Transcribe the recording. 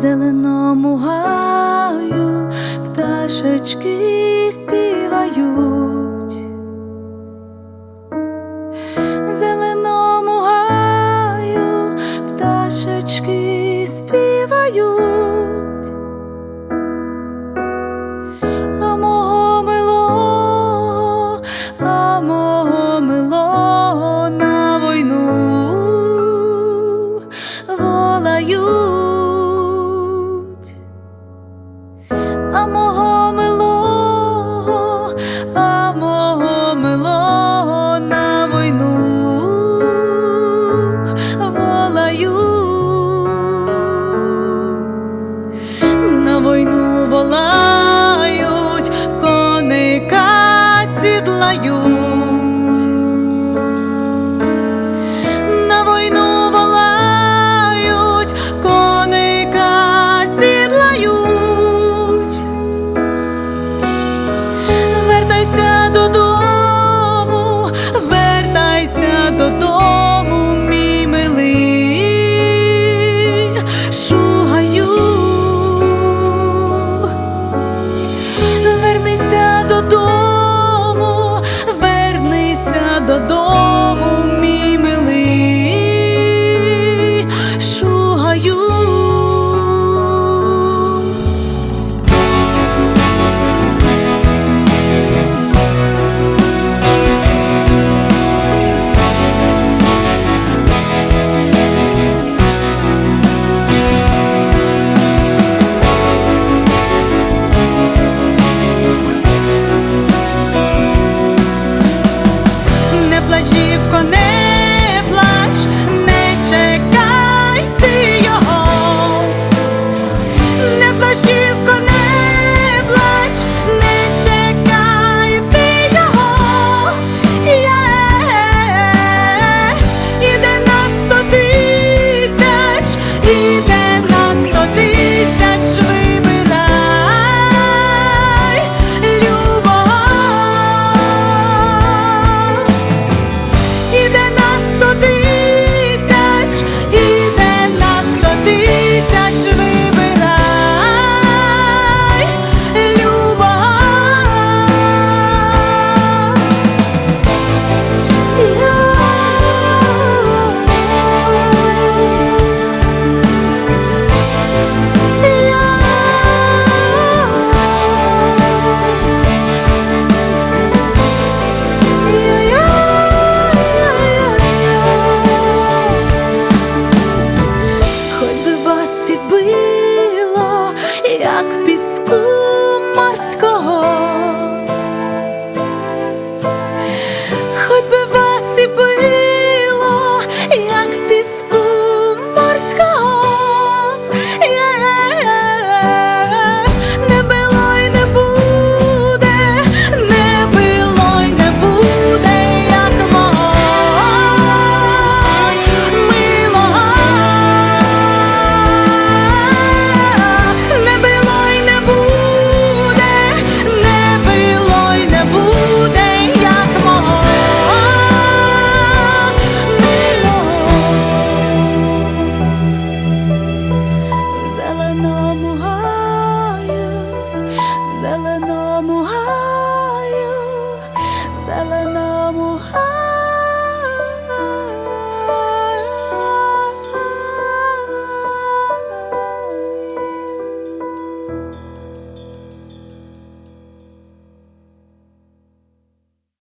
зеленому гаю пташечки співають, в зеленому гаю пташечки співають. como be there. 꿈 سألنا محمد